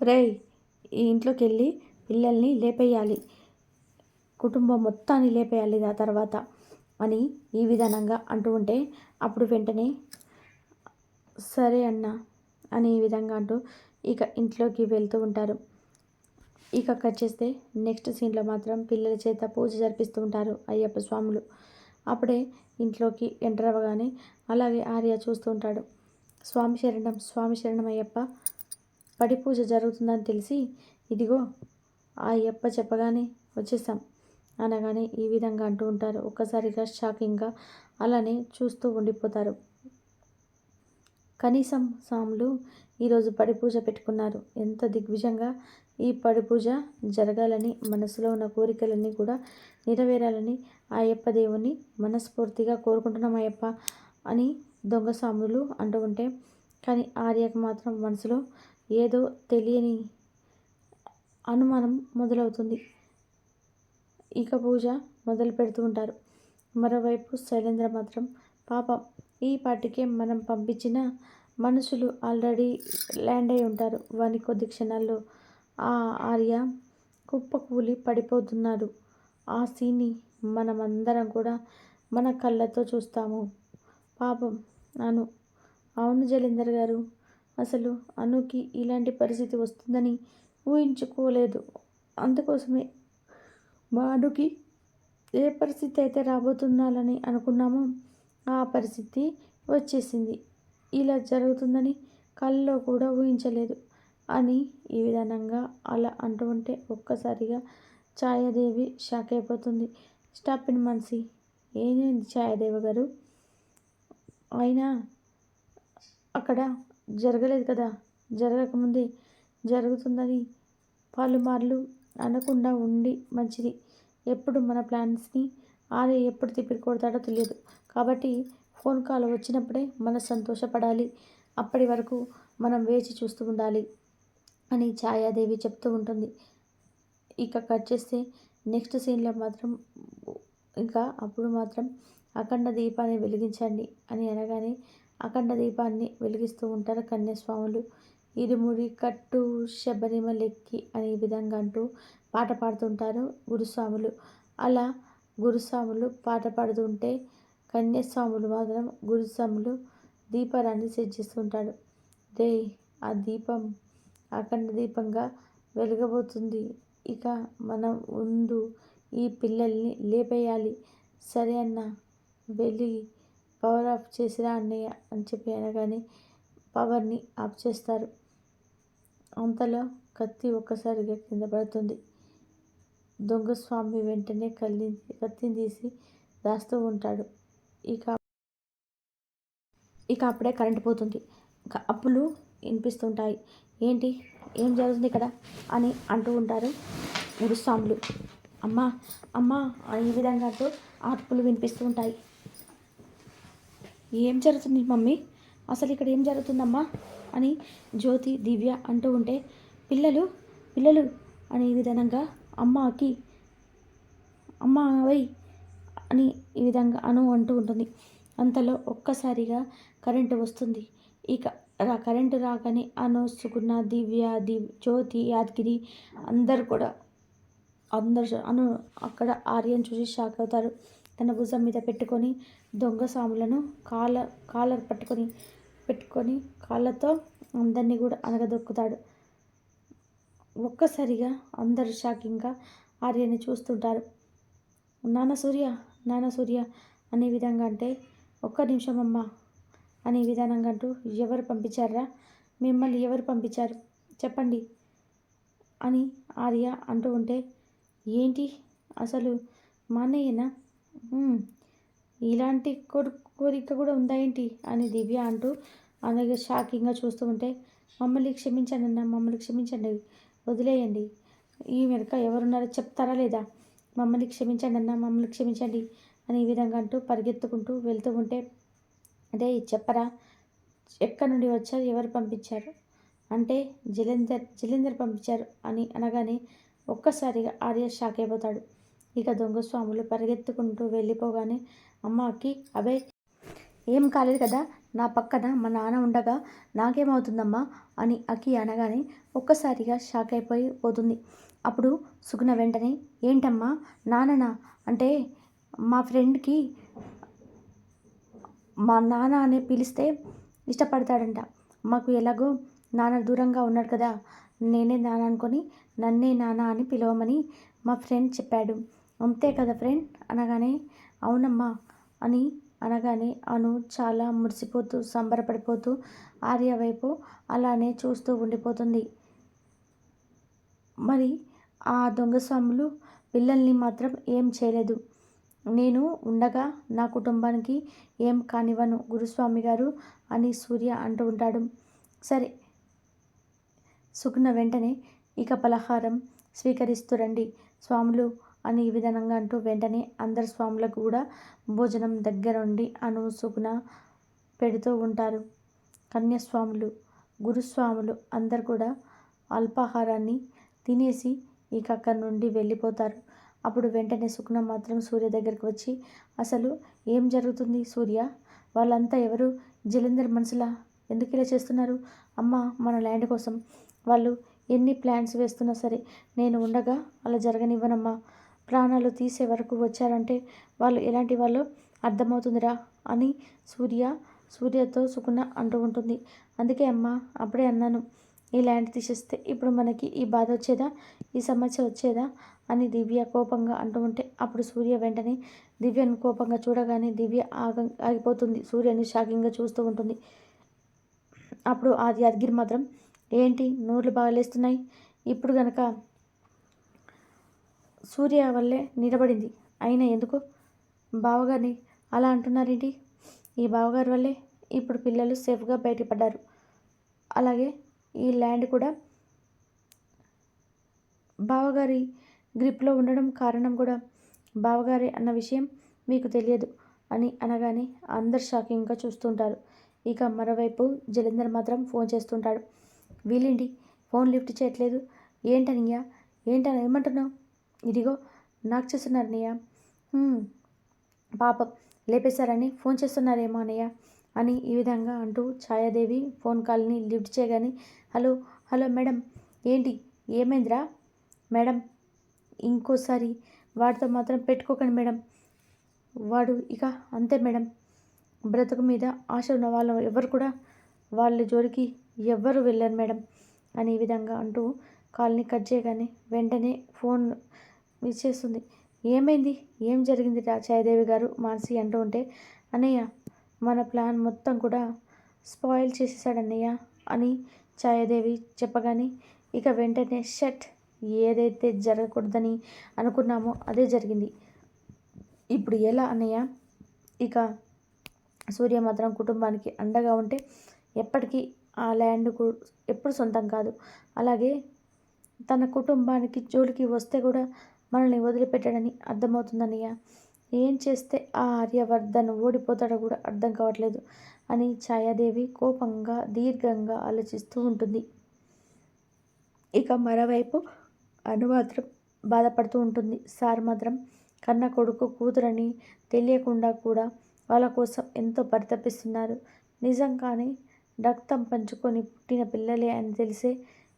రేయ్ ఈ ఇంట్లోకి వెళ్ళి పిల్లల్ని లేపేయాలి. కుటుంబం మొత్తాన్ని లేపేయాలి ఆ తర్వాత అని ఈ విధానంగా అంటూ ఉంటే అప్పుడు వెంటనే సరే అన్న అని ఈ విధంగా అంటూ ఇక ఇంట్లోకి వెళ్తూ ఉంటారు. ఇక కట్ చేస్తే నెక్స్ట్ సీన్లో మాత్రం పిల్లల చేత పూజ జరిపిస్తూ ఉంటారు అయ్యప్ప స్వాములు. అప్పుడే ఇంట్లోకి ఎంటర్ అవ్వగానే అలాగే ఆర్య చూస్తూ ఉంటాడు. స్వామి శరణం స్వామి శరణం అయ్యప్ప పడి పూజ జరుగుతుందని తెలిసి ఇదిగో ఆ అయ్యప్ప చెప్పగానే వచ్చేసాం అనగానే ఈ విధంగా అంటూ ఉంటారు. ఒక్కసారిగా షాకింగ్గా అలానే చూస్తూ ఉండిపోతారు. కనీసం సాములు ఈరోజు పడి పూజ పెట్టుకున్నారు. ఎంత దిగ్విజంగా ఈ పడి పూజ జరగాలని మనసులో ఉన్న కోరికలన్నీ కూడా నెరవేరాలని ఆ అయ్యప్ప దేవుని మనస్ఫూర్తిగా కోరుకుంటున్నాం అయ్యప్ప అని దొంగ సాములు అంటూ ఉంటే కానీ ఆర్యకు మాత్రం మనసులో ఏదో తెలియని అనుమానం మొదలవుతుంది. ఇక పూజ మొదలు పెడుతూ ఉంటారు. మరోవైపు శైలేంద్ర మాత్రం పాపం ఈ పాటికే మనం పంపించిన మనుషులు ఆల్రెడీ ల్యాండ్ అయి ఉంటారు. వాని కొద్ది క్షణాల్లో ఆ ఆర్య కుప్పకూలి పడిపోతున్నారు ఆ సీన్ని మనమందరం కూడా మన కళ్ళతో చూస్తాము. పాపం అను అవును జలేందర్ గారు. అసలు అనుకి ఇలాంటి పరిస్థితి వస్తుందని ఊహించుకోలేదు. అందుకోసమే వాడుకి ఏ పరిస్థితి అయితే రాబోతున్నాలని అనుకున్నామో ఆ పరిస్థితి వచ్చేసింది. ఇలా జరుగుతుందని కళ్ళలో కూడా ఊహించలేదు. అని ఈ విధానంగా అలా అంటూ ఉంటే ఒక్కసారిగా ఛాయాదేవి షాక్ అయిపోతుంది. స్టాప్ ఇన్ మనిషి ఏమైంది ఛాయాదేవి గారు? అయినా అక్కడ జరగలేదు కదా. జరగకముందే జరుగుతుందని పలుమార్లు అనకుండా ఉండి మంచిది. ఎప్పుడు మన ప్లాన్స్ని ఆరే ఎప్పుడు తిప్పి కొడతాడో తెలియదు. కాబట్టి ఫోన్ కాల్ వచ్చినప్పుడే మనం సంతోషపడాలి. అప్పటి వరకు మనం వేచి చూస్తూ ఉండాలి అని ఛాయాదేవి చెప్తూ ఉంటుంది. ఇక కట్ చేస్తే నెక్స్ట్ సీన్లో మాత్రం ఇంకా అప్పుడు మాత్రం అఖండ దీపాన్ని వెలిగించండి అని అనగానే అఖండ దీపాన్ని వెలిగిస్తూ ఉంటారు కన్యాస్వాములు. ఇరుముడి కట్టు శబరిమలెక్కి అనే విధంగా అంటూ పాట పాడుతుంటారు గురుస్వాములు. అలా గురుస్వాములు పాట పాడుతుంటే కన్యాస్వాములు మాత్రం గురుస్వాములు దీపారాన్ని సెట్ చేస్తుంటాడు రే ఆ దీపం అఖండ దీపంగా వెలగబోతుంది. ఇక మనం ముందు ఈ పిల్లల్ని లేపేయాలి. సరే అన్న వెళ్ళి పవర్ ఆఫ్ చేసిరా అన్నయ్య అని చెప్పి అనగానే పవర్ని ఆఫ్ చేస్తారు. అంతలో కత్తి ఒక్కసారిగా కింద పడుతుంది. దొంగ స్వామి వెంటనే కల్లి కత్తిని తీసి దాస్తూ ఉంటాడు. ఇక ఇక అప్పుడే కరెంట్ పోతుంది. అప్పులు వినిపిస్తుంటాయి. ఏంటి? ఏం జరుగుతుంది ఇక్కడ? అని అంటూ ఉంటారు గురుస్వాములు. అమ్మా అమ్మా ఈ విధంగా అంటూ ఆర్పులు వినిపిస్తూ ఉంటాయి. ఏం జరుగుతుంది మమ్మీ? అసలు ఇక్కడ ఏం జరుగుతుందమ్మా? అని జ్యోతి దివ్య అంటూ ఉంటే పిల్లలు పిల్లలు అనే విధంగా అమ్మకి అమ్మ వై అని ఈ విధంగా అను అంటూ ఉంటుంది. అంతలో ఒక్కసారిగా కరెంటు వస్తుంది. ఇక రా కరెంటు రాగానే అను సుగుణ దివ్య దివ్ జ్యోతి యాదగిరి అందరు కూడా అందరు అను అక్కడ ఆర్యన్ చూసి షాక్ అవుతారు. తన భుజం మీద పెట్టుకొని దొంగ సాములను కాల కాలర్ పట్టుకొని పెట్టుకొని కాళ్ళతో అందరినీ కూడా అనగదొక్కుతాడు ఒక్కసారిగా అందరు షాకింగ్గా ఆర్యని చూస్తుంటారు. నాన్న సూర్య నాన్న సూర్య అనే విధంగా అంటే ఒక్క నిమిషం అమ్మ అనే విధానంగా అంటూ ఎవరు పంపించారా మిమ్మల్ని ఎవరు పంపించారు? చెప్పండి అని ఆర్య అంటూ ఉంటే ఏంటి? అసలు మా అన్నయ్యనా? ఇలాంటి కోరిక కూడా ఉందా ఏంటి? అని దివ్య అంటూ అలాగే షాకింగ్గా చూస్తూ ఉంటే మమ్మల్ని క్షమించండి అన్న మమ్మల్ని క్షమించండి వదిలేయండి. ఈ వెనుక ఎవరున్నారో చెప్తారా లేదా? మమ్మల్ని క్షమించండి అన్న మమ్మల్ని క్షమించండి అని ఈ విధంగా అంటూ పరిగెత్తుకుంటూ వెళ్తూ ఉంటే అదే చెప్పరా? ఎక్కడి నుండి వచ్చారు? ఎవరు పంపించారు? అంటే జలేందర్ జలేందర్ పంపించారు అని అనగానే ఒక్కసారిగా ఆర్య షాక్ అయిపోతాడు. ఇక దొంగ స్వాములు పరిగెత్తుకుంటూ వెళ్ళిపోగానే అమ్మకి అభయ్ ఏం కాలేదు కదా నా పక్కన మా నాన్న ఉండగా నాకేమవుతుందమ్మా అని అకి అనగానే ఒక్కసారిగా షాక్ అయిపోయి పోతుంది. అప్పుడు సుగుణ వెంటనే ఏంటమ్మా నాన్ననా? అంటే మా ఫ్రెండ్కి మా నాన్న అని పిలిస్తే ఇష్టపడతాడంట. మాకు ఎలాగో నాన్న దూరంగా ఉన్నాడు కదా నేనే నాన్న అనుకొని నన్నే నాన్న అని పిలవమని మా ఫ్రెండ్ చెప్పాడు. అంతే కదా ఫ్రెండ్? అనగానే అవునమ్మా అని అనగానే అను చాలా మురిసిపోతూ సంబరపడిపోతూ ఆర్య వైపు అలానే చూస్తూ ఉండిపోతుంది. మరి ఆ దొంగ స్వాములు పిల్లల్ని మాత్రం ఏం చేయలేదు. నేను ఉండగా నా కుటుంబానికి ఏం కానివ్వను గురుస్వామి గారు అని సూర్య అంటూ ఉంటాడు. సరే సుగుణ వెంటనే ఇక పలహారం స్వీకరిస్తురండి స్వాములు. అని ఈ విధంగా అంటూ వెంటనే అందరు స్వాములకు కూడా భోజనం దగ్గరుండి అను సుగుణ పెడుతూ ఉంటారు. కన్యస్వాములు గురుస్వాములు అందరు కూడా అల్పాహారాన్ని తినేసి ఇక అక్కడి నుండి వెళ్ళిపోతారు. అప్పుడు వెంటనే సుకుణ మాత్రం సూర్య దగ్గరికి వచ్చి అసలు ఏం జరుగుతుంది సూర్య? వాళ్ళంతా ఎవరు? జలంధర్ మనసులా ఎందుకు ఇలా చేస్తున్నారు? అమ్మ మన ల్యాండ్ కోసం వాళ్ళు ఎన్ని ప్లాన్స్ వేస్తున్నా సరే నేను ఉండగా అలా జరగనివ్వనమ్మా. ప్రాణాలు తీసే వరకు వచ్చారంటే వాళ్ళు ఎలాంటి వాళ్ళు అర్థమవుతుందిరా అని సూర్య సూర్యతో సుకున్న అంటూ ఉంటుంది. అందుకే అమ్మ అప్పుడే అన్నాను ఈ ల్యాండ్ తీసేస్తే ఇప్పుడు మనకి ఈ బాధ వచ్చేదా? ఈ సమస్య వచ్చేదా? అని దివ్య కోపంగా అంటూ ఉంటే అప్పుడు సూర్య వెంటనే దివ్యను కోపంగా చూడగానే దివ్య ఆగ ఆగిపోతుంది. సూర్యని షాకింగ్గా చూస్తూ ఉంటుంది. అప్పుడు ఆ యాదగిరి మాత్రం ఏంటి? నోర్లు బాగలేస్తున్నాయి ఇప్పుడు గనక సూర్య వల్లే నిలబడింది. అయినా ఎందుకు? బావగారిని అలా అంటున్నారేంటి? ఈ బావగారి వల్లే ఇప్పుడు పిల్లలు సేఫ్గా బయటపడ్డారు. అలాగే ఈ ల్యాండ్ కూడా బావగారి గ్రిప్లో ఉండడం కారణం కూడా బావగారి అన్న విషయం మీకు తెలియదు అని అనగానే అందరు షాకింగ్గా చూస్తుంటారు. ఇక మరోవైపు జలేందర్ మాత్రం ఫోన్ చేస్తుంటాడు. వీలేంటి ఫోన్ లిఫ్ట్ చేయట్లేదు? ఏంటనియా ఏంటని ఏమంటున్నావు? ఇదిగో నాకు చేస్తున్నారు అన్నయ్య. పాపం లేపేశారని ఫోన్ చేస్తున్నారేమో అన్నయ్య అని ఈ విధంగా అంటూ ఛాయాదేవి ఫోన్ కాల్ని లిఫ్ట్ చేయగానే హలో హలో మేడం ఏంటి ఏమైందిరా? మేడం ఇంకోసారి వాడితో మాత్రం పెట్టుకోకండి మేడం. వాడు ఇక అంతే మేడం. బ్రతుకు మీద ఆశ ఉన్న వాళ్ళు ఎవరు కూడా వాళ్ళ జోలికి ఎవ్వరు వెళ్ళారు మేడం అని ఈ విధంగా అంటూ కాల్ని కట్ చేయగానే వెంటనే ఫోన్ ఇచ్చేస్తుంది ఏమైంది? ఏం జరిగింది ఛాయదేవి గారు? మానసి అంటూ ఉంటే అన్నయ్య మన ప్లాన్ మొత్తం కూడా స్పాయిల్ చేసేసాడు అన్నయ్య అని ఛాయాదేవి చెప్పగానే ఇక వెంటనే షట్ ఏదైతే జరగకూడదని అనుకున్నామో అదే జరిగింది. ఇప్పుడు ఎలా అన్నయ్య ఇక సూర్య మాత్రం కుటుంబానికి అండగా ఉంటే ఎప్పటికీ ఆ ల్యాండ్ ఎప్పుడు సొంతం కాదు. అలాగే తన కుటుంబానికి జోలికి వస్తే కూడా మనల్ని వదిలిపెట్టడని అర్థమవుతుందన్నయ్య. ఏం చేస్తే ఆ ఆర్యవర్ధన్ ఓడిపోతాడో కూడా అర్థం కావట్లేదు అని ఛాయాదేవి కోపంగా దీర్ఘంగా ఆలోచిస్తూ ఉంటుంది. ఇక మరోవైపు అను మాత్రం బాధపడుతూ ఉంటుంది. సార్ మాత్రం కన్న కొడుకు కూతురని తెలియకుండా కూడా వాళ్ళ కోసం ఎంతో పరితపిస్తున్నారు. నిజంగానే రక్తం పంచుకొని పుట్టిన పిల్లలే అని తెలిసే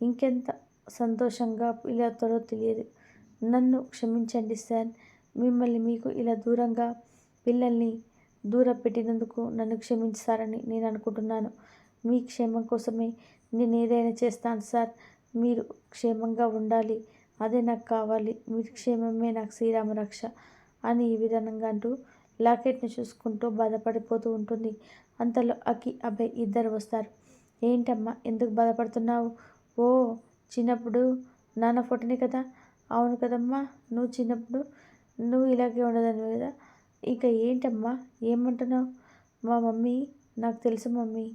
ఇంకెంత సంతోషంగా ఇలా పిల్లలతో తెలియదు. నన్ను క్షమించండి సార్. మిమ్మల్ని మీకు ఇలా దూరంగా పిల్లల్ని దూర పెట్టినందుకు నన్ను క్షమించారని నేను అనుకుంటున్నాను. మీ క్షేమం కోసమే నేను ఏదైనా చేస్తాను సార్. మీరు క్షేమంగా ఉండాలి. అదే నాకు కావాలి. మీ క్షేమమే నాకు శ్రీరామ రక్ష అని ఈ విధంగా అంటూ లాకెట్ని చూసుకుంటూ బాధపడిపోతూ ఉంటుంది. అంతలో అకి అబ్బాయి ఇద్దరు వస్తారు. ఏంటమ్మా ఎందుకు బాధపడుతున్నావు? ఓ చిన్నప్పుడు నాన్న ఫోటోనే కదా? అవును కదమ్మా నువ్వు చిన్నప్పుడు నువ్వు ఇలాగే ఉండదని కదా? ఇక ఏంటమ్మా ఏమంటున్నావు? మా మమ్మీ నాకు తెలుసు మమ్మీ.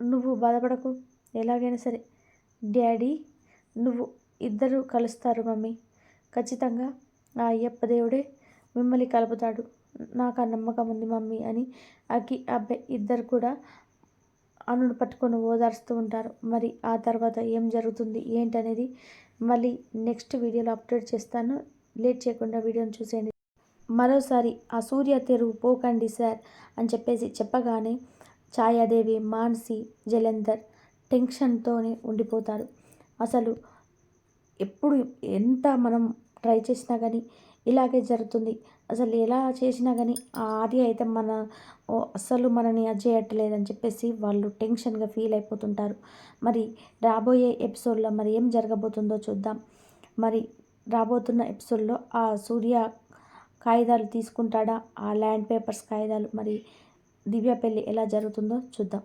నువ్వు బాధపడకు ఎలాగైనా సరే. డాడీ నువ్వు ఇద్దరు కలుస్తారు మమ్మీ. ఖచ్చితంగా ఆ అయ్యప్ప దేవుడే మిమ్మల్ని కలుపుతాడు. నాకు ఆ నమ్మకం ఉంది మమ్మీ అని అకి అబ్బాయి ఇద్దరు కూడా అనును పట్టుకొని ఓదార్స్తూ ఉంటారు. మరి ఆ తర్వాత ఏం జరుగుతుంది ఏంటనేది మళ్ళీ నెక్స్ట్ వీడియోలో అప్డేట్ చేస్తాను. లేట్ చేయకుండా వీడియోని చూసేయండి. మరోసారి ఆ సూర్య తెరువు పోకండి సార్ అని చెప్పేసి చెప్పగానే ఛాయాదేవి మాన్సి జలంధర్ టెన్షన్తోనే ఉండిపోతారు. అసలు ఎప్పుడు ఎంత మనం ట్రై చేసినా కానీ ఇలాగే జరుగుతుంది. అసలు ఎలా చేసినా కానీ ఆ ఆర్య అయితే మన ఓ అస్సలు మనని చేయట్లేదని చెప్పేసి వాళ్ళు టెన్షన్గా ఫీల్ అయిపోతుంటారు. మరి రాబోయే ఎపిసోడ్లో మరి ఏం జరగబోతుందో చూద్దాం. మరి రాబోతున్న ఎపిసోడ్లో ఆ సూర్య కాగితాలు తీసుకుంటాడా? ఆ ల్యాండ్ పేపర్స్ కాగితాలు మరి దివ్య పెళ్ళి ఎలా జరుగుతుందో చూద్దాం.